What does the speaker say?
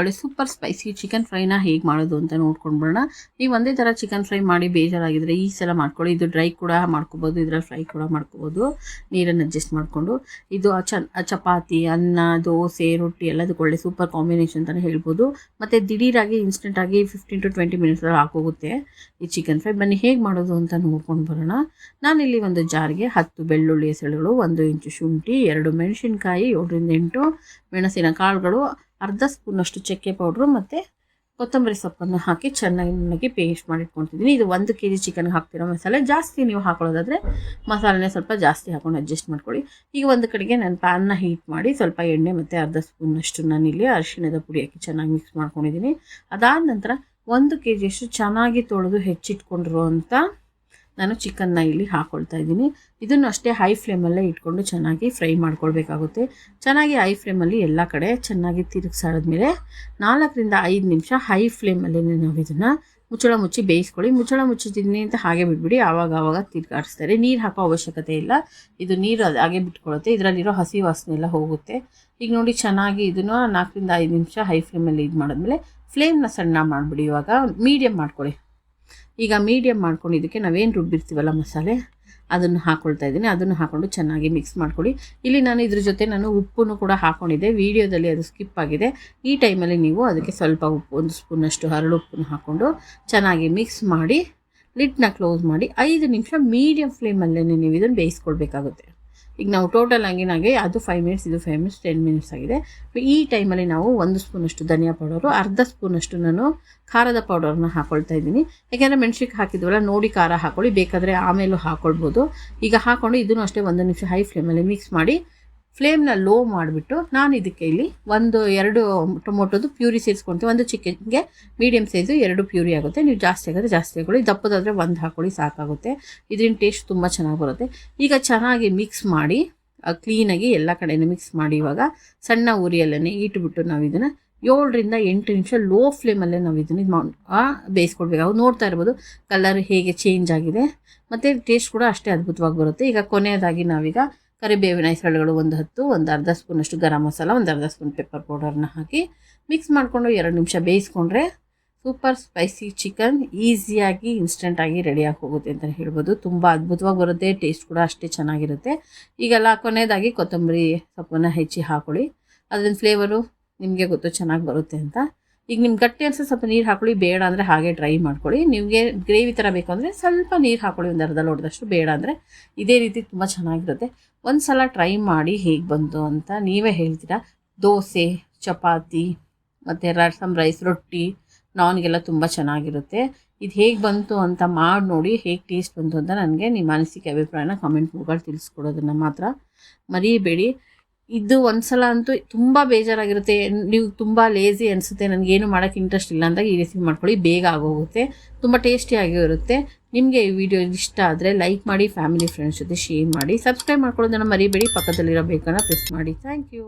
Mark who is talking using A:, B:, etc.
A: ಒಳ್ಳೆ super spicy chicken ಫ್ರೈನ ಹೇಗೆ ಮಾಡೋದು ಅಂತ ನೋಡ್ಕೊಂಡು ಬರೋಣ ನೀವು ಒಂದೇ ಥರ ಚಿಕನ್ ಫ್ರೈ ಮಾಡಿ ಬೇಜಾರಾಗಿದ್ರೆ ಈ ಸಲ ಮಾಡ್ಕೊಳ್ಳಿ. ಇದು ಡ್ರೈ ಕೂಡ ಮಾಡ್ಕೋಬೋದು, ಇದರಲ್ಲಿ ಫ್ರೈ ಕೂಡ ಮಾಡ್ಕೋಬೋದು. ನೀರನ್ನು ಅಡ್ಜಸ್ಟ್ ಮಾಡಿಕೊಂಡು. ಇದು ಚಪಾತಿ, ಅನ್ನ, ದೋಸೆ, ರೊಟ್ಟಿ ಎಲ್ಲದಕ್ಕೆ ಒಳ್ಳೆ ಸೂಪರ್ ಕಾಂಬಿನೇಷನ್ ಅಂತಲೇ ಹೇಳ್ಬೋದು. ಮತ್ತು ದಿಢೀರಾಗಿ ಇನ್ಸ್ಟೆಂಟಾಗಿ ಫಿಫ್ಟೀನ್ ಟು ಟ್ವೆಂಟಿ ಮಿನಿಟ್ಸಲ್ಲಿ ಹಾಕೋಗುತ್ತೆ ಈ ಚಿಕನ್ ಫ್ರೈ ಬನ್ನಿ, ಹೇಗೆ ಮಾಡೋದು ಅಂತ ನೋಡ್ಕೊಂಡು ಬರೋಣ. ನಾನಿಲ್ಲಿ ಒಂದು ಜಾರ್ಗೆ ಹತ್ತು ಬೆಳ್ಳುಳ್ಳಿ ಹೆಸರುಗಳು, ಒಂದು ಇಂಚು ಶುಂಠಿ, ಎರಡು ಮೆಣಸಿನಕಾಯಿ, ಏಳರಿಂದ ಎಂಟು ಮೆಣಸಿನ ಕಾಳುಗಳು ಅರ್ಧ ಸ್ಪೂನಷ್ಟು ಚಕ್ಕೆ ಪೌಡ್ರು ಮತ್ತು ಕೊತ್ತಂಬರಿ ಸೊಪ್ಪನ್ನು ಹಾಕಿ ಚೆನ್ನಾಗಿ ನನಗೆ ಪೇಸ್ಟ್ ಮಾಡಿಟ್ಕೊಳ್ತಿದ್ದೀನಿ. ಇದು ಒಂದು ಕೆ ಜಿ ಚಿಕನ್ಗೆ ಹಾಕ್ತಿರೋ ಮಸಾಲೆ. ಜಾಸ್ತಿ ನೀವು ಹಾಕೊಳ್ಳೋದಾದರೆ ಮಸಾಲೆನೇ ಸ್ವಲ್ಪ ಜಾಸ್ತಿ ಹಾಕೊಂಡು ಅಡ್ಜಸ್ಟ್ ಮಾಡ್ಕೊಳ್ಳಿ. ಈಗ ಒಂದು ಕಡೆಗೆ ನಾನು ಪ್ಯಾನ್ನ ಹೀಟ್ ಮಾಡಿ ಸ್ವಲ್ಪ ಎಣ್ಣೆ ಮತ್ತು ಅರ್ಧ ಸ್ಪೂನಷ್ಟು ನಾನಿಲ್ಲಿ ಅರಿಶಿಣದ ಪುಡಿ ಹಾಕಿ ಚೆನ್ನಾಗಿ ಮಿಕ್ಸ್ ಮಾಡ್ಕೊಂಡಿದ್ದೀನಿ. ಅದಾದ ನಂತರ ಒಂದು ಕೆ ಜಿಯಷ್ಟು ಚೆನ್ನಾಗಿ ತೊಳೆದು ಹೆಚ್ಚಿಟ್ಕೊಂಡಿರುವಂಥ ನಾನು ಚಿಕನ್ನ ಇಲ್ಲಿ ಹಾಕ್ಕೊಳ್ತಾ ಇದ್ದೀನಿ. ಇದನ್ನು ಅಷ್ಟೇ ಹೈ ಫ್ಲೇಮಲ್ಲೇ ಇಟ್ಕೊಂಡು ಚೆನ್ನಾಗಿ ಫ್ರೈ ಮಾಡ್ಕೊಳ್ಬೇಕಾಗುತ್ತೆ. ಚೆನ್ನಾಗಿ ಹೈ ಫ್ಲೇಮಲ್ಲಿ ಎಲ್ಲ ಕಡೆ ಚೆನ್ನಾಗಿ ತಿರುಗಿಸಾಡಿದ್ಮೇಲೆ ನಾಲ್ಕರಿಂದ ಐದು ನಿಮಿಷ ಹೈ ಫ್ಲೇಮಲ್ಲಿ ನಾವು ಇದನ್ನು ಮುಚ್ಚಳ ಮುಚ್ಚಿ ಬೇಯಿಸ್ಕೊಳ್ಳಿ. ಮುಚ್ಚಳ ಮುಚ್ಚಿದ್ದೀನಿ ಅಂತ ಹಾಗೆ ಬಿಟ್ಬಿಡಿ. ಆವಾಗ ಆವಾಗ ತಿರ್ಗಾಡಿಸ್ತಾರೆ. ನೀರು ಹಾಕೋ ಅವಶ್ಯಕತೆ ಇಲ್ಲ. ಇದು ನೀರು ಅದು ಹಾಗೆ ಬಿಟ್ಕೊಳುತ್ತೆ. ಇದರಲ್ಲಿರೋ ಹಸಿ ವಾಸನೆ ಎಲ್ಲ ಹೋಗುತ್ತೆ. ಈಗ ನೋಡಿ ಚೆನ್ನಾಗಿ ಇದನ್ನು ನಾಲ್ಕರಿಂದ ಐದು ನಿಮಿಷ ಹೈ ಫ್ಲೇಮಲ್ಲಿ ಇದು ಮಾಡಿದ್ಮೇಲೆ ಫ್ಲೇಮ್ನ ಸಣ್ಣ ಮಾಡಿಬಿಡಿ ಇವಾಗ. ಮೀಡಿಯಮ್ ಮಾಡ್ಕೊಳ್ಳಿ ಈಗ ಮೀಡಿಯಮ್ ಮಾಡ್ಕೊಂಡು ಇದಕ್ಕೆ ನಾವೇನು ರುಬ್ಬಿರ್ತೀವಲ್ಲ ಮಸಾಲೆ? ಅದನ್ನು ಹಾಕ್ಕೊಳ್ತಾ ಇದ್ದೀನಿ. ಅದನ್ನು ಹಾಕ್ಕೊಂಡು ಚೆನ್ನಾಗಿ ಮಿಕ್ಸ್ ಮಾಡ್ಕೊಳ್ಳಿ. ಇಲ್ಲಿ ನಾನು ಇದ್ರ ಜೊತೆ ನಾನು ಉಪ್ಪನ್ನು ಕೂಡ ಹಾಕ್ಕೊಂಡಿದ್ದೆ ವೀಡಿಯೋದಲ್ಲಿ ಅದು ಸ್ಕಿಪ್ ಆಗಿದೆ. ಈ ಟೈಮಲ್ಲಿ ನೀವು ಅದಕ್ಕೆ ಸ್ವಲ್ಪ ಉಪ್ಪು, ಒಂದು ಸ್ಪೂನಷ್ಟು ಹರಳು ಉಪ್ಪನ್ನು ಹಾಕ್ಕೊಂಡು ಚೆನ್ನಾಗಿ ಮಿಕ್ಸ್ ಮಾಡಿ ಲಿಡ್ನ ಕ್ಲೋಸ್ ಮಾಡಿ ಐದು ನಿಮಿಷ ಮೀಡಿಯಮ್ ಫ್ಲೇಮಲ್ಲೇ ನೀವು ಇದನ್ನು ಬೇಯಿಸ್ಕೊಳ್ಬೇಕಾಗುತ್ತೆ. ಈಗ ನಾವು ಟೋಟಲ್ ಹಂಗಿನಾಗೆ ಅದು ಫೈವ್ ಮಿನಿಟ್ಸ್ ಇದು ಫೈವ್ ಮಿನಿಟ್ಸ್ ಟೆನ್ ಮಿನಿಟ್ಸ್ ಆಗಿದೆ. ಈ ಟೈಮಲ್ಲಿ ನಾವು ಒಂದು ಸ್ಪೂನಷ್ಟು ಧನಿಯಾ ಪೌಡರು, ಅರ್ಧ ಸ್ಪೂನಷ್ಟು ನಾನು ಖಾರದ ಪೌಡರ್ನ ಹಾಕೊಳ್ತಾ ಇದ್ದೀನಿ. ಯಾಕೆಂದರೆ ಮೆಣಸಿಗೆ ಹಾಕಿದ್ವಲ್ಲ, ನೋಡಿ ಖಾರ ಹಾಕೊಳ್ಳಿ, ಬೇಕಾದರೆ ಆಮೇಲೂ ಹಾಕ್ಕೊಳ್ಬೋದು ಈಗ ಹಾಕ್ಕೊಂಡು ಇದನ್ನು ಅಷ್ಟೇ ಒಂದು ನಿಮಿಷ ಹೈ ಫ್ಲೇಮಲ್ಲಿ ಮಿಕ್ಸ್ ಮಾಡಿ ಫ್ಲೇಮ್ನ ಲೋ ಮಾಡಿಬಿಟ್ಟು ನಾನು ಇದಕ್ಕೆ ಇಲ್ಲಿ ಒಂದು ಎರಡು ಟೊಮೊಟೊದು ಪ್ಯೂರಿ ಸೇರಿಸ್ಕೊಳ್ತೀವಿ ಒಂದು ಚಿಕನ್ಗೆ ಮೀಡಿಯಮ್ ಸೈಜು ಎರಡು ಪ್ಯೂರಿ ಆಗುತ್ತೆ. ನೀವು ಜಾಸ್ತಿ ಆಗುತ್ತೆ ಜಾಸ್ತಿ ಹಾಕೊಳ್ಳಿ. ದಪ್ಪದಾದರೆ ಒಂದು ಹಾಕೊಳ್ಳಿ, ಸಾಕಾಗುತ್ತೆ. ಇದರಿಂದ ಟೇಸ್ಟ್ ತುಂಬ ಚೆನ್ನಾಗಿ ಬರುತ್ತೆ. ಈಗ ಚೆನ್ನಾಗಿ ಮಿಕ್ಸ್ ಮಾಡಿ ಕ್ಲೀನಾಗಿ ಎಲ್ಲ ಕಡೆಯೂ ಮಿಕ್ಸ್ ಮಾಡಿ ಇವಾಗ ಸಣ್ಣ ಉರಿಯಲ್ಲೇ ಇಟ್ಬಿಟ್ಟು ನಾವು ಇದನ್ನು ಏಳರಿಂದ ಎಂಟು ನಿಮಿಷ ಲೋ ಫ್ಲೇಮಲ್ಲೇ ನಾವು ಇದನ್ನು ಇದು ಮಾಡಿ ಬೇಯಿಸ್ಕೊಳ್ಬೇಕಾಗುತ್ತೆ ನೋಡ್ತಾ ಇರ್ಬೋದು ಕಲರ್ ಹೇಗೆ ಚೇಂಜ್ ಆಗಿದೆ. ಮತ್ತು ಟೇಸ್ಟ್ ಕೂಡ ಅಷ್ಟೇ ಅದ್ಭುತವಾಗಿ ಬರುತ್ತೆ. ಈಗ ಕೊನೆಯದಾಗಿ ನಾವೀಗ ಕರಿಬೇವಿನ ಹೆಸರುಗಳು ಒಂದು ಹತ್ತು, ಒಂದು ಅರ್ಧ ಸ್ಪೂನಷ್ಟು ಗರಂ ಮಸಾಲ, ಒಂದು ಅರ್ಧ ಸ್ಪೂನ್ ಪೆಪ್ಪರ್ ಪೌಡರ್ನ ಹಾಕಿ ಮಿಕ್ಸ್ ಮಾಡಿಕೊಂಡು ಎರಡು ನಿಮಿಷ ಬೇಯಿಸ್ಕೊಂಡ್ರೆ ಸೂಪರ್ ಸ್ಪೈಸಿ ಚಿಕನ್ ಈಸಿಯಾಗಿ ಇನ್ಸ್ಟೆಂಟಾಗಿ ರೆಡಿಯಾಗಿ ಹೋಗುತ್ತೆ ಅಂತ ಹೇಳ್ಬೋದು. ತುಂಬ ಅದ್ಭುತವಾಗಿ ಬರುತ್ತೆ ಟೇಸ್ಟ್ ಕೂಡ ಅಷ್ಟೇ ಚೆನ್ನಾಗಿರುತ್ತೆ. ಈಗೆಲ್ಲ ಕೊನೆಯದಾಗಿ ಕೊತ್ತಂಬರಿ ಸೊಪ್ಪನ್ನು ಹೆಚ್ಚಿ ಹಾಕೊಳ್ಳಿ. ಅದರಿಂದ ಫ್ಲೇವರು ನಿಮಗೆ ಗೊತ್ತು, ಚೆನ್ನಾಗಿ ಬರುತ್ತೆ ಅಂತ. ಈಗ ನಿಮ್ಗೆ ಗಟ್ಟಿ ಅನ್ಸೋ ಸ್ವಲ್ಪ ನೀರು ಹಾಕೊಳ್ಳಿ, ಬೇಡ ಅಂದರೆ ಹಾಗೆ ಡ್ರೈ ಮಾಡ್ಕೊಳ್ಳಿ. ನಿಮಗೆ ಗ್ರೇವಿ ಥರ ಬೇಕು ಅಂದರೆ ಸ್ವಲ್ಪ ನೀರು ಹಾಕೊಳ್ಳಿ, ಒಂದು ಅರ್ಧ ಲೋಟದಷ್ಟು, ಬೇಡ ಅಂದರೆ ಇದೇ ರೀತಿ ತುಂಬ ಚೆನ್ನಾಗಿರುತ್ತೆ. ಒಂದು ಸಲ ಟ್ರೈ ಮಾಡಿ ಹೇಗೆ ಬಂತು ಅಂತ ನೀವೇ ಹೇಳ್ತೀರಾ? ದೋಸೆ, ಚಪಾತಿ, ಮತ್ತು ರಸಮ್ ರೈಸ್ ರೊಟ್ಟಿ ನಾನ್ಗೆಲ್ಲ ತುಂಬ ಚೆನ್ನಾಗಿರುತ್ತೆ. ಇದು ಹೇಗೆ ಬಂತು ಅಂತ ಮಾಡಿ ನೋಡಿ ಹೇಗೆ ಟೇಸ್ಟ್ ಬಂತು ಅಂತ ನನಗೆ ನಿಮ್ಮ ಅನಿಸಿಕೆ, ಅಭಿಪ್ರಾಯನ ಕಾಮೆಂಟ್ ಮೂಲಕ ತಿಳಿಸ್ಕೊಡೋದನ್ನು ಮಾತ್ರ ಮರೀಬೇಡಿ. ಇದು ಒಂದ್ಸಲ ಅಂತೂ ತುಂಬ ಬೇಜಾರಾಗಿರುತ್ತೆ. ನೀವು ತುಂಬ ಲೇಸಿ ಅನಿಸುತ್ತೆ. ನನಗೇನು ಮಾಡೋಕ್ಕೆ ಇಂಟ್ರೆಸ್ಟ್ ಇಲ್ಲ ಅಂದಾಗ ಈ ರೆಸಿಪಿ ಮಾಡ್ಕೊಳ್ಳಿ. ಬೇಗ ಆಗೋಗುತ್ತೆ. ತುಂಬ ಟೇಸ್ಟಿಯಾಗಿರುತ್ತೆ ನಿಮಗೆ ಈ ವಿಡಿಯೋ ಇಷ್ಟ ಆದರೆ ಲೈಕ್ ಮಾಡಿ ಫ್ಯಾಮಿಲಿ ಫ್ರೆಂಡ್ಸ್ ಜೊತೆ ಶೇರ್ ಮಾಡಿ ಸಬ್ಸ್ಕ್ರೈಬ್ ಮಾಡ್ಕೊಳ್ಳೋದನ್ನು ಮರಿಬೇಡಿ. ಪಕ್ಕದಲ್ಲಿರೋ ಬೇಕನ್ನ ಪ್ರೆಸ್ ಮಾಡಿ. Thank you